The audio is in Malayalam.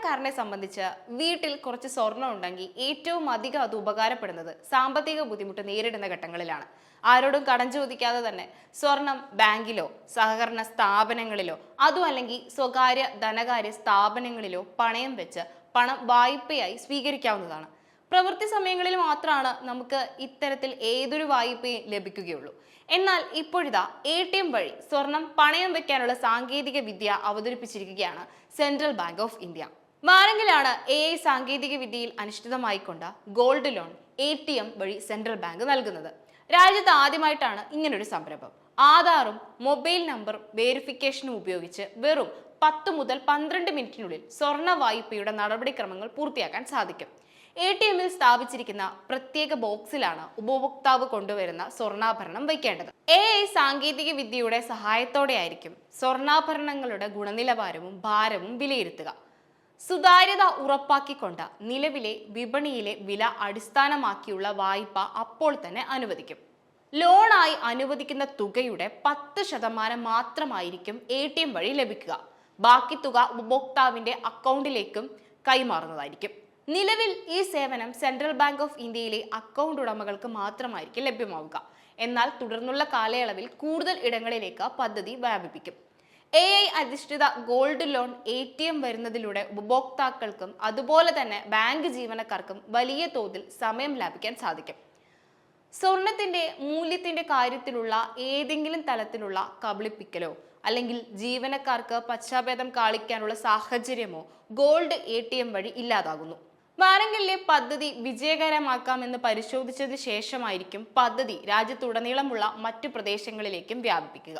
സാധാരണക്കാരനെ സംബന്ധിച്ച് വീട്ടിൽ കുറച്ച് സ്വർണം ഉണ്ടെങ്കിൽ ഏറ്റവും അധികം അത് ഉപകാരപ്പെടുന്നത് സാമ്പത്തിക ബുദ്ധിമുട്ട് നേരിടുന്ന ഘട്ടങ്ങളിലാണ്. ആരോടും കടം ചോദിക്കാതെ തന്നെ സ്വർണം ബാങ്കിലോ സഹകരണ സ്ഥാപനങ്ങളിലോ അതും അല്ലെങ്കിൽ സ്വകാര്യ ധനകാര്യ സ്ഥാപനങ്ങളിലോ പണയം വെച്ച് പണം വായ്പയായി സ്വീകരിക്കാവുന്നതാണ്. പ്രവൃത്തി സമയങ്ങളിൽ മാത്രമാണ് നമുക്ക് ഇത്തരത്തിൽ ഏതൊരു വായ്പയും ലഭിക്കുകയുള്ളൂ. എന്നാൽ ഇപ്പോഴിതാ എ ടി എം വഴി സ്വർണം പണയം വെക്കാനുള്ള സാങ്കേതിക വിദ്യ അവതരിപ്പിച്ചിരിക്കുകയാണ് സെൻട്രൽ ബാങ്ക് ഓഫ് ഇന്ത്യ. വാരങ്കിലാണ് എ ഐ സാങ്കേതിക വിദ്യയിൽ അനുഷ്ഠിതമായിക്കൊണ്ട gold loan A T M വഴി സെൻട്രൽ ബാങ്ക് നൽകുന്നത്. രാജ്യത്ത് ആദ്യമായിട്ടാണ് ഇങ്ങനൊരു സംരംഭം. ആധാറും മൊബൈൽ നമ്പർ വേരിഫിക്കേഷനും ഉപയോഗിച്ച് വെറും പത്ത് മുതൽ പന്ത്രണ്ട് മിനിറ്റിനുള്ളിൽ സ്വർണ വായ്പയുടെ നടപടിക്രമങ്ങൾ പൂർത്തിയാക്കാൻ സാധിക്കും. എ ടി എമ്മിൽ സ്ഥാപിച്ചിരിക്കുന്ന പ്രത്യേക ബോക്സിലാണ് ഉപഭോക്താവ് കൊണ്ടുവരുന്ന സ്വർണാഭരണം വയ്ക്കേണ്ടത്. എ ഐ സാങ്കേതിക വിദ്യയുടെ സഹായത്തോടെയായിരിക്കും സ്വർണാഭരണങ്ങളുടെ ഗുണനിലവാരവും ഭാരവും വിലയിരുത്തുക. സുതാര്യത ഉറപ്പാക്കിക്കൊണ്ട് നിലവിലെ വിപണിയിലെ വില അടിസ്ഥാനമാക്കിയുള്ള വായ്പ അപ്പോൾ തന്നെ അനുവദിക്കും. ലോണായി അനുവദിക്കുന്ന തുകയുടെ പത്ത് ശതമാനം മാത്രമായിരിക്കും എ ടി എം വഴി ലഭിക്കുക. ബാക്കി തുക ഉപഭോക്താവിന്റെ അക്കൗണ്ടിലേക്കും കൈമാറുന്നതായിരിക്കും. നിലവിൽ ഈ സേവനം സെൻട്രൽ ബാങ്ക് ഓഫ് ഇന്ത്യയിലെ അക്കൗണ്ട് ഉടമകൾക്ക് മാത്രമായിരിക്കും ലഭ്യമാവുക. എന്നാൽ തുടർന്നുള്ള കാലയളവിൽ കൂടുതൽ ഇടങ്ങളിലേക്ക് പദ്ധതി വ്യാപിപ്പിക്കും. എ ഐ അധിഷ്ഠിത gold loan A T M വരുന്നതിലൂടെ ഉപഭോക്താക്കൾക്കും അതുപോലെ തന്നെ ബാങ്ക് ജീവനക്കാർക്കും വലിയ തോതിൽ സമയം ലാഭിക്കാൻ സാധിക്കും. സ്വർണത്തിന്റെ മൂല്യത്തിന്റെ കാര്യത്തിലുള്ള ഏതെങ്കിലും തലത്തിലുള്ള കബളിപ്പിക്കലോ അല്ലെങ്കിൽ ജീവനക്കാർക്ക് പശ്ചാത്തലം കാണിക്കാനുള്ള സാഹചര്യമോ ഗോൾഡ് എ ടി എം വഴി ഇല്ലാതാകുന്നു. വാരങ്കലിലെ പദ്ധതി വിജയകരമാക്കാമെന്ന് പരിശോധിച്ചതിന് ശേഷമായിരിക്കും പദ്ധതി രാജ്യത്തുടനീളമുള്ള മറ്റു പ്രദേശങ്ങളിലേക്കും വ്യാപിപ്പിക്കുക.